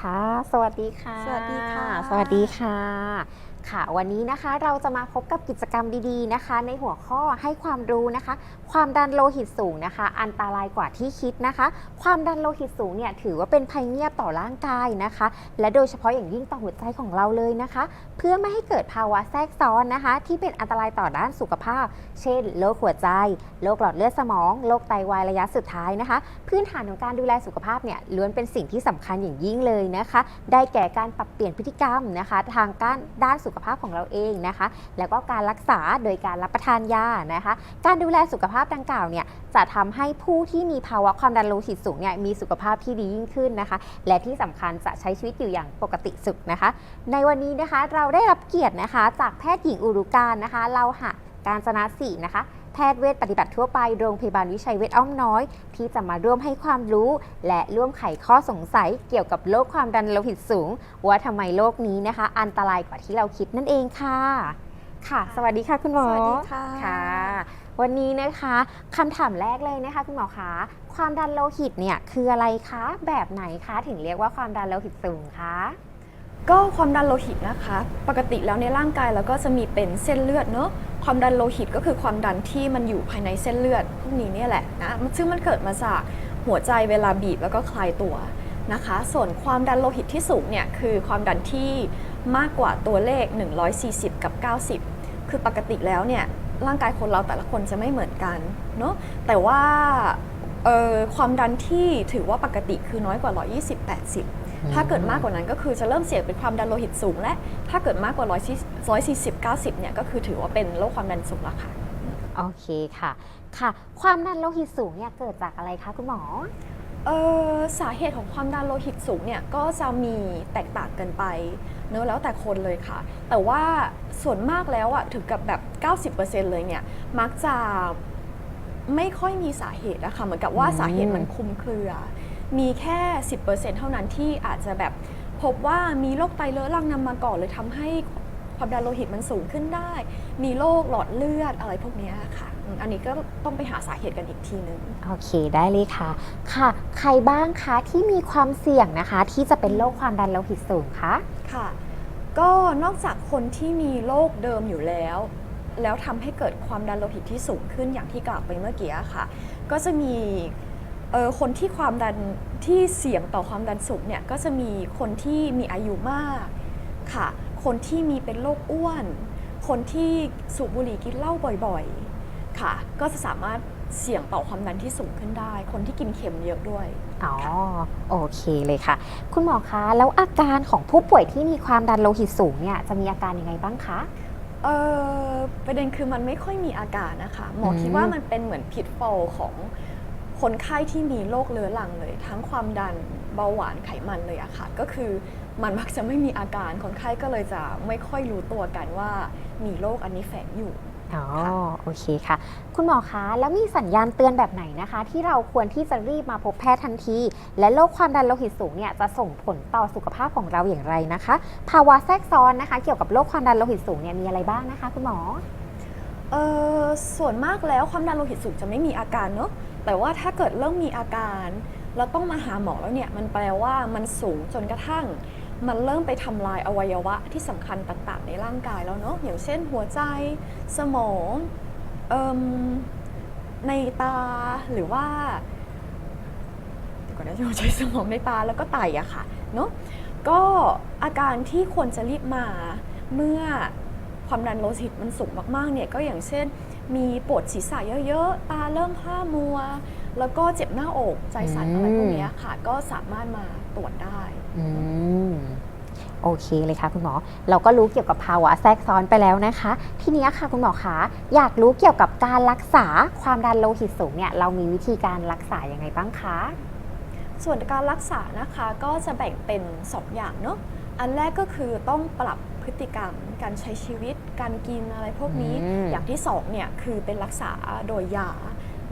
ค่ะ สวัสดีค่ะ สวัสดีค่ะ สวัสดีค่ะ ค่ะ วันนี้นะคะเราจะมาพบกับกิจกรรมดีๆนะคะ ในหัวข้อให้ความรู้นะคะ ความดันโลหิตสูงนะคะ อันตรายกว่าที่คิดนะคะ ความดันโลหิตสูงเนี่ยถือว่าเป็นภัยเงียบต่อร่างกายนะคะ และโดยเฉพาะอย่างยิ่งต่อหัวใจของเราเลยนะคะ เพื่อไม่ให้เกิดภาวะแทรกซ้อนนะคะ ที่เป็นอันตรายต่อด้านสุขภาพ เช่นโรคหัวใจโรคหลอดเลือดสมองโรคไตวายระยะสุดท้ายนะคะ พื้นฐานของการดูแลสุขภาพเนี่ยล้วนเป็นสิ่งที่สำคัญอย่างยิ่งเลยนะคะ ได้แก่การปรับเปลี่ยนพฤติกรรมนะคะ ทางการด้านสุขภาพของเราเองนะคะ แล้วก็การรักษาโดยการรับประทานยานะคะ การดูแลสุขภาพดังกล่าวเนี่ยจะทำให้ผู้ที่มีภาวะความดันโลหิตสูงเนี่ยมีสุขภาพที่ดียิ่งขึ้นนะคะ และที่สำคัญจะใช้ชีวิตอยู่อย่างปกติสุขนะคะ ในวันนี้นะคะเราได้รับเกียรตินะคะ จากแพทย์หญิงอุรุการนะคะ เราหะการจนาสีนะคะ แพทย์เวชปฏิบัติทั่วไปโรงพยาบาลวิชัยเวชอ้อมน้อย ที่จะมาร่วมให้ความรู้ และร่วมไขข้อสงสัยเกี่ยวกับโรคความดันโลหิตสูง ว่าทำไมโรคนี้นะคะ อันตรายกว่าที่เราคิดนั่นเองค่ะ ค่ะ สวัสดีค่ะคุณหมอสวัสดีค่ะค่ะวันนี้นะคะคำถามแรกเลยนะคะคุณหมอคะความดันโลหิตเนี่ยคืออะไรคะ แบบไหนคะ ถึงเรียกว่าความดันโลหิตสูงคะ ก็ความดันโลหิตนะคะ ปกติแล้วในร่างกายเราก็จะมีเป็นเส้นเลือดเนอะความดันโลหิตก็คือความดันที่มันอยู่ภายในเส้นเลือดพวกนี้เนี่ยแหละนะซึ่งมันเกิดมาจากหัวใจเวลาบีบแล้วก็คลายตัวนะคะ ส่วนความดันโลหิตที่สูงเนี่ยคือความดันที่มากกว่าตัวเลข 140 กับ 90 คือปกติแล้วเนี่ยร่างกายคนเราแต่ละคนจะไม่เหมือนกันเนอะแต่ว่าเอ่อความดันที่ถือว่าปกติคือน้อยกว่า 120 80 ถ้าเกิดมากกว่านั้นก็คือจะเริ่มเสี่ยงเป็นความดันโลหิตสูง และถ้าเกิดมากกว่า140 90เนี่ยก็คือถือว่าเป็นโรคความดันสูงแล้วค่ะ โอเคค่ะค่ะ ความดันโลหิตสูงเนี่ยเกิดจากอะไรคะคุณหมอเออสาเหตุของความดันโลหิตสูงเนี่ยก็จะมีแตกต่างกันไปเนอะแล้วแต่คนเลยค่ะ แต่ว่าส่วนมากแล้วอะถึงกับแบบ 90%เลยเนี่ยมักจะไม่ค่อยมีสาเหตุนะคะเหมือนกับว่าอืมสาเหตุมันคลุมเครือ มีแค่ 10%เท่านั้นที่อาจจะแบบพบว่ามีโรคไตเรื้อรังนำมาก่อนเลยทำให้ความดันโลหิตมันสูงขึ้นได้ มีโรคหลอดเลือดอะไรพวกเนี้ยค่ะอืมอันนี้ก็ต้องไปหาสาเหตุกันอีกทีนึง โอเคได้เลยค่ะ ค่ะ ใครบ้างคะที่มีความเสี่ยงนะคะ ที่จะเป็นโรคความดันโลหิตสูงคะ ค่ะ ก็นอกจากคนที่มีโรคเดิมอยู่แล้ว แล้วทำให้เกิดความดันโลหิตที่สูงขึ้นอย่างที่กล่าวไปเมื่อกี้ค่ะ ก็จะมี เอ่อคนที่ความดันที่เสี่ยงต่อความดันสูงเนี่ยก็จะมีคนที่มีอายุมากค่ะ คนที่มีเป็นโรคอ้วน คนที่สูบบุหรี่กินเหล้าบ่อยๆ ค่ะ ก็จะสามารถเสี่ยงต่อความดันที่สูงขึ้นได้ คนที่กินเค็มเยอะด้วย อ๋อ โอเคเลยค่ะ คุณหมอคะ แล้วอาการของผู้ป่วยที่มีความดันโลหิตสูงเนี่ยจะมีอาการยังไงบ้างคะ เออประเด็นคือมันไม่ค่อยมีอาการนะคะ หมออมคิดว่ามันเป็นเหมือนผิดฟอลของ คนไข้ที่มีโรคเรื้อรังเลย ทั้งความดันเบาหวานไขมันเลยอะค่ะ ก็คือมันมักจะไม่มีอาการคนไข้ก็เลยจะไม่ค่อยรู้ตัวกันว่า มีโรคอันนี้แฝงอยู่อ๋อค่ะโอเคค่ะ คุณหมอคะ แล้วมีสัญญาณเตือนแบบไหนนะคะ ที่เราควรที่จะรีบมาพบแพทย์ทันที และโรคความดันโลหิตสูงเนี่ยจะส่งผลต่อสุขภาพของเราอย่างไรนะคะ ภาวะแทรกซ้อนนะคะ เกี่ยวกับโรคความดันโลหิตสูงเนี่ยมีอะไรบ้างนะคะ คุณหมอเออส่วนมากแล้วความดันโลหิตสูงจะไม่มีอาการเนอะ แต่ว่าถ้าเกิดเริ่มมีอาการแล้วต้องมาหาหมอแล้วเนี่ยมันแปลว่ามันสูงจนกระทั่ง มันเริ่มไปทำลายอวัยวะที่สำคัญต่างๆ ในร่างกายแล้วเนาะอย่างเช่นหัวใจ สมองอมในตาหรือว่าก่อนนะหัวใจสมองในตาแล้วก็ไตอะค่ะเนาะก็อาการที่ควรจะรีบมาเมื่อความดันโลหิตมันสูงมากๆเนี่ยก็อย่างเช่น มีปวดศีรษะเยอะๆ ตาเริ่มพร่ามัว แล้วก็เจ็บหน้าอกใจสั่นอืมอะไรพวกเนี้ยค่ะ ก็สามารถมาตรวจได้อืมโอเคเลยค่ะคุณหมอ เราก็รู้เกี่ยวกับภาวะแทรกซ้อนไปแล้วนะคะ ทีนี้ค่ะคุณหมอคะอยากรู้เกี่ยวกับการรักษาความดันโลหิตสูงเนี่ยเรามีวิธีการรักษายังไงบ้างคะ ส่วนการรักษานะคะก็จะแบ่งเป็น2อย่างเนาะอันแรกก็คือต้องปรับพฤติกรรม การใช้ชีวิต การกินอะไรพวกนี้ อืม อย่างที่2เนี่ยคือเป็นรักษาโดยยา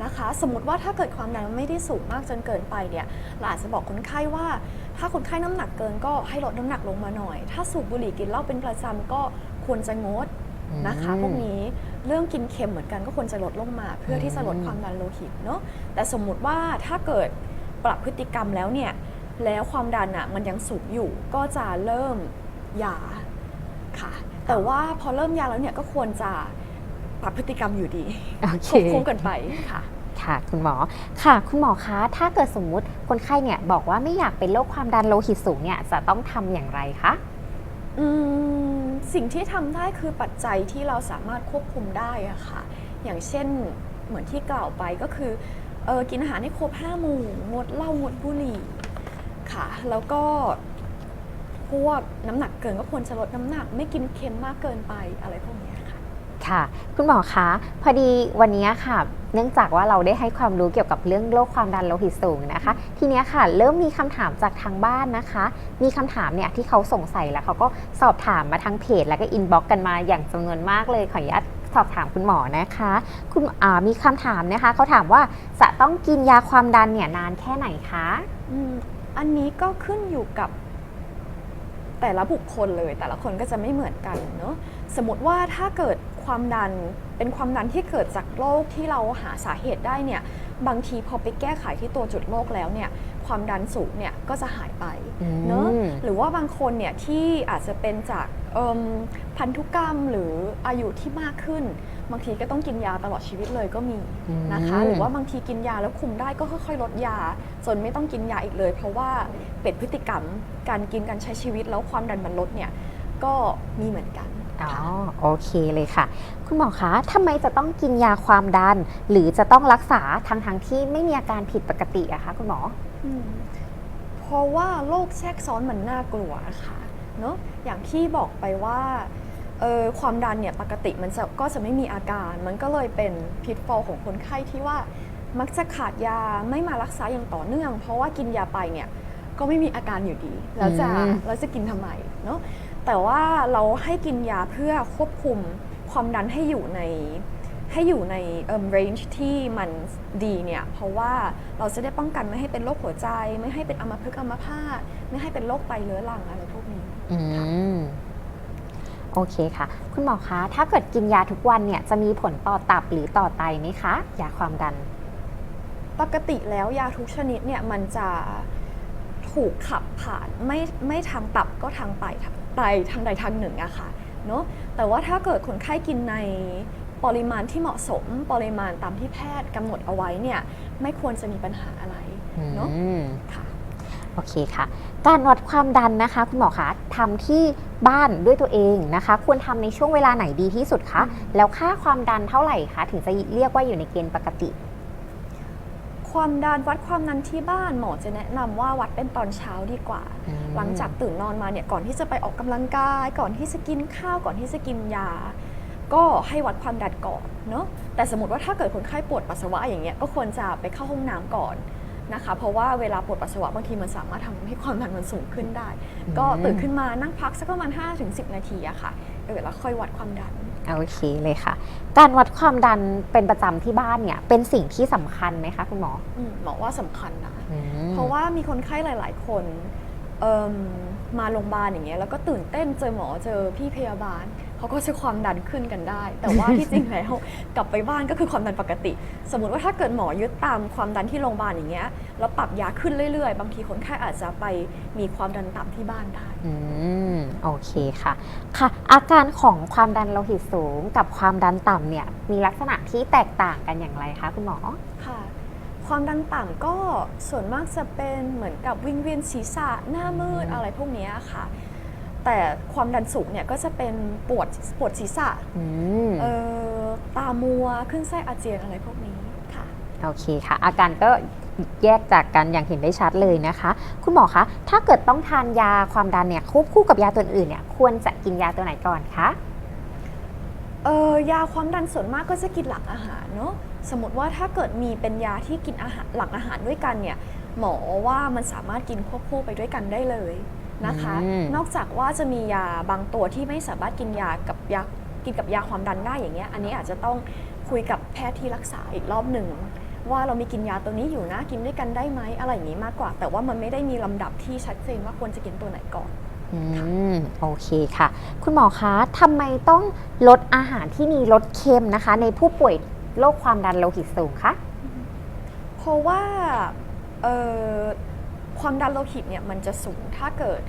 นะคะ สมมติว่าถ้าเกิดความดันมันไม่ได้สูงมากจนเกินไปเนี่ยเราอาจจะบอกคนไข้ว่า ถ้าคนไข้น้ำหนักเกินก็ให้ลดน้ำหนักลงมาหน่อย ถ้าสูบบุหรี่กินเหล้าเป็นประจำก็ควรจะงดนะคะอืมพวกนี้เรื่องกินเค็มเหมือนกันก็ควรจะลดลงมา เพื่อที่จะลดอืมความดันโลหิตเนาะแต่สมมุติว่าถ้าเกิด ปรับพฤติกรรมแล้วเนี่ยแล้วความดันอะมันยังสูงอยู่ก็จะเริ่มยาค่ะ แต่ว่าพอเริ่มยาแล้วเนี่ยก็ควรจะปรับพฤติกรรมอยู่ดีโอเคควบคู่กันไปค่ะค่ะคุณหมอค่ะ คุณหมอคะถ้าเกิดสมมุติคนไข้เนี่ยบอกว่าไม่อยากเป็นโรคความดันโลหิตสูงเนี่ยจะต้องทำอย่างไรคะอืมสิ่งที่ทำได้คือปัจจัยที่เราสามารถควบคุมได้อะค่ะ อย่างเช่นเหมือนที่กล่าวไปก็คือ เออกินอาหารให้ครบห้าหมู่งดเหล้างดบุหรี่ค่ะ แล้วก็พวกน้ำหนักเกินก็ควรจะลดน้ำหนัก ไม่กินเค็มมากเกินไปอะไรพวกนี้ค่ะค่ะ คุณหมอคะพอดีวันนี้ค่ะ เนื่องจากว่าเราได้ให้ความรู้เกี่ยวกับเรื่องโรคความดันโลหิตสูงนะคะ ทีนี้ค่ะ เริ่มมีคำถามจากทางบ้านนะคะ มีคำถามเนี่ยที่เขาสงสัยแล้วเขาก็สอบถามมาทางเพจแล้วก็อินบ็อกกันมาอย่างจำนวนมากเลยขออนุญาต สอบถามคุณหมอนะคะ คุณมีคำถามนะคะเขาถามว่าจะต้องกินยาความดันเนี่ยนานแค่ไหนคะอ,อันนี้ก็ขึ้นอยู่กับแต่ละบุคคลเลย แต่ละคนก็จะไม่เหมือนกันเนาะสมมติว่าถ้าเกิดความดันเป็นความดันที่เกิดจากโรคที่เราหาสาเหตุได้เนี่ยบางทีพอไปแก้ไขที่ตัวจุดโรคแล้วเนี่ย ความดันสูงเนี่ยก็จะหายไปเนาะอืมหรือว่าบางคนเนี่ยที่อาจจะเป็นจากเอิ่มพันธุกรรมหรืออายุที่มากขึ้น บางทีก็ต้องกินยาตลอดชีวิตเลยก็มีนะคะอืมหรือว่าบางทีกินยาแล้วคุมได้ก็ค่อยๆ ลดยา จนไม่ต้องกินยาอีกเลย เพราะว่าเป็นพฤติกรรมการกินการใช้ชีวิตแล้วความดันมันลดเนี่ยก็มีเหมือนกัน อ๋อค่ะโอเคเลยค่ะ คุณหมอคะทำไมจะต้องกินยาความดัน หรือจะต้องรักษาทางทางๆที่ไม่มีอาการผิดปกติอะคะคุณหมอมเพราะว่าโรคแทรกซ้อนมันน่ากลัวค่ะเนาะอย่างที่บอกไปว่าเออความดันเนี่ยปกติมันจะก็จะไม่มีอาการ มันก็เลยเป็นพิษฟอลของคนไข้ที่ว่ามักจะขาดยาไม่มารักษาอย่างต่อเนื่อง เพราะว่ากินยาไปเนี่ยก็ไม่มีอาการอยู่ดี แล้วจะอืมแล้วจะกินทำไมเนาะ แต่ว่าเราให้กินยาเพื่อควบคุมความดันให้อยู่ในให้อยู่ในเอ่อ range ที่มันดีเนี่ย เพราะว่าเราจะได้ป้องกันไม่ให้เป็นโรคหัวใจ ไม่ให้เป็นอัมพฤกษ์อัมพาตไม่ให้เป็นโรคไตเรื้อรังอะไรพวกนี้ อืมโอเคค่ะ คุณหมอคะ ถ้าเกิดกินยาทุกวันเนี่ยจะมีผลต่อตับหรือต่อไตไหมคะยาความดัน ปกติแล้วยาทุกชนิดเนี่ยมันจะถูกขับผ่านไม่ไม่ทางตับก็ทางไต ไตทางใดทางหนึ่งอะค่ะเนาะแต่ว่าถ้าเกิดคนไข้กินในปริมาณที่เหมาะสม ปริมาณตามที่แพทย์กำหนดเอาไว้เนี่ยไม่ควรจะมีปัญหาอะไรเนาะอืมค่ะโอเคค่ะ การวัดความดันนะคะ คุณหมอคะทำที่บ้านด้วยตัวเองนะคะ ควรทำในช่วงเวลาไหนดีที่สุดคะแล้วค่าความดันเท่าไหร่คะถึงจะเรียกว่าอยู่ในเกณฑ์ปกติ ความดันวัดความดันที่บ้านหมอจะแนะนำว่าวัดเป็นตอนเช้าดีกว่า อืม หลังจากตื่นนอนมาเนี่ยก่อนที่จะไปออกกำลังกาย ก่อนที่จะกินข้าวก่อนที่จะกินยา ก็ให้วัดความดันก่อนเนาะแต่สมมติว่าถ้าเกิดคนไข้ปวดปัสสาวะอย่างเงี้ยก็ควรจะไปเข้าห้องน้ำก่อนนะคะ เพราะว่าเวลาปวดปัสสาวะบางทีมันสามารถทำให้ความดันมันสูงขึ้นได้ ก็ตื่นขึ้นมานั่งพักสักประมาณ5-10 นาทีอะค่ะเออแล้วค่อยวัดความดัน โอเคเลยค่ะ การวัดความดันเป็นประจำที่บ้านเนี่ย เป็นสิ่งที่สำคัญไหมคะคุณหมออืมหมอว่าสำคัญนะ อืม เพราะว่ามีคนไข้หลาย ๆ คนเอิ่มมาโรงพยาบาลอย่างเงี้ยแล้วก็ตื่นเต้นเจอหมอเจอพี่พยาบาล เขาก็จะความดันขึ้นกันได้ แต่ว่าที่จริงแล้วกลับไปบ้านก็คือความดันปกติ สมมติว่าถ้าเกิดหมอยึดตามความดันที่โรงพยาบาลอย่างเงี้ยแล้วปรับยาขึ้นเรื่อยๆ บางทีคนไข้อาจจะไปมีความดันต่ำที่บ้านได้อืมโอเคค่ะ ค่ะ อาการของความดันโลหิตสูงกับความดันต่ำเนี่ยมีลักษณะที่แตกต่างกันอย่างไรคะคุณหมอค่ะความดันต่ำก็ส่วนมากจะเป็นเหมือนกับวิงเวียนศีรษะหน้ามืดอะไรพวกเนี้ยค่ะ แต่ความดันสูงเนี่ยก็จะเป็นปวดปวดศีรษะอืมเอ่อตามัวขึ้นไส้อาเจียนอะไรพวกนี้ค่ะ โอเคค่ะ อาการก็แยกจากกันอย่างเห็นได้ชัดเลยนะคะ คุณหมอคะถ้าเกิดต้องทานยาความดันเนี่ยควบคู่กับยาตัวอื่นเนี่ยควรจะกินยาตัวไหนก่อนคะ เออยาความดันส่วนมากก็จะกินหลังอาหารเนาะสมมติว่าถ้าเกิดมีเป็นยาที่กินอาหารหลังอาหารด้วยกันเนี่ยหมอว่ามันสามารถกินควบคู่ไปด้วยกันได้เลย นะคะอืมนอกจากว่าจะมียาบางตัวที่ไม่สามารถกินยากับยากินกับยาความดันได้อย่างเงี้ยอันนี้อาจจะต้องคุยกับแพทย์ที่รักษาอีกรอบหนึ่งว่าเรามีกินยาตัวนี้อยู่นะกินด้วยกันได้ไหมอะไรอย่างนี้มากกว่า แต่ว่ามันไม่ได้มีลำดับที่ชัดเจนว่าควรจะกินตัวไหนก่อนอืมโอเคค่ะ คุณหมอคะทำไมต้องลดอาหารที่มีรสเค็มนะคะ ในผู้ป่วยโรคความดันโลหิตสูงคะเพราะว่าเอ่อ ความดันโลหิตเนี่ยมันจะสูงถ้าเกิด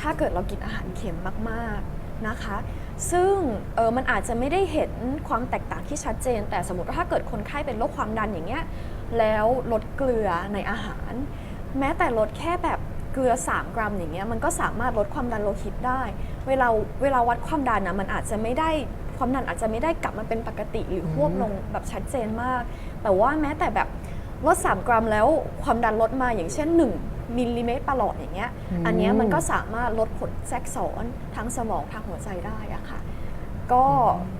ถ้าเกิดเรากินอาหารเค็มมากๆนะคะ ซึ่งเออมันอาจจะไม่ได้เห็นความแตกต่างที่ชัดเจน แต่สมมติว่าถ้าเกิดคนไข้เป็นโรคความดันอย่างเงี้ยแล้วลดเกลือในอาหาร แม้แต่ลดแค่แบบเกลือ 3 กรัมอย่างเงี้ยมันก็สามารถลดความดันโลหิตได้ เวลาเวลาวัดความดันนะมันอาจจะไม่ได้ความดันอาจจะไม่ได้กลับมาเป็นปกติหรือควบลงแบบชัดเจนมาก แต่ว่าแม้แต่แบบ ลด 3 กรัมแล้วความดันลดมาอย่างเช่น 1 มิลลิเมตรประหลอดอย่างเงี้ยอืมอันเนี้ยมันก็สามารถลดผลแทรกซ้อนทั้งสมองทางหัวใจได้อะค่ะ ก็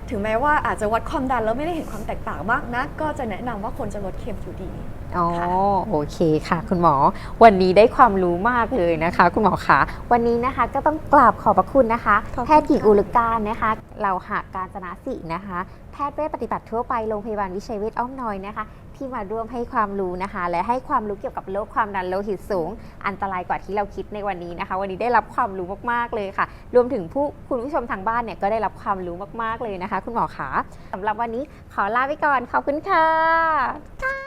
ถึงแม้ว่าอาจจะวัดความดันแล้วไม่ได้เห็นความแตกต่างมากนะก็จะแนะนำว่าควรจะลดเค็มอยู่ดีอ๋อค่ะโอเคค่ะ คุณหมอ วันนี้ได้ความรู้มากเลยนะคะ คุณหมอคะวันนี้นะคะก็ต้องกราบขอบพระคุณนะคะขอบคุณแพทย์หญิงค่ะอุลการนะคะ เราหากการจนาสินะคะ แพทย์เวชปฏิบัติทั่วไปโรงพยาบาลวิชัยเวชอ้อมน้อยนะคะ ที่มาร่วมให้ความรู้นะคะ และให้ความรู้เกี่ยวกับโรคความดันโลหิตสูง อันตรายกว่าที่เราคิดในวันนี้นะคะ วันนี้ได้รับความรู้มากๆเลยค่ะ รวมถึงผู้คุณผู้ชมทางบ้านเนี่ยก็ได้รับความรู้มากๆเลยนะคะ คุณหมอขาสำหรับวันนี้ขอลาไปก่อนขอบคุณค่ะ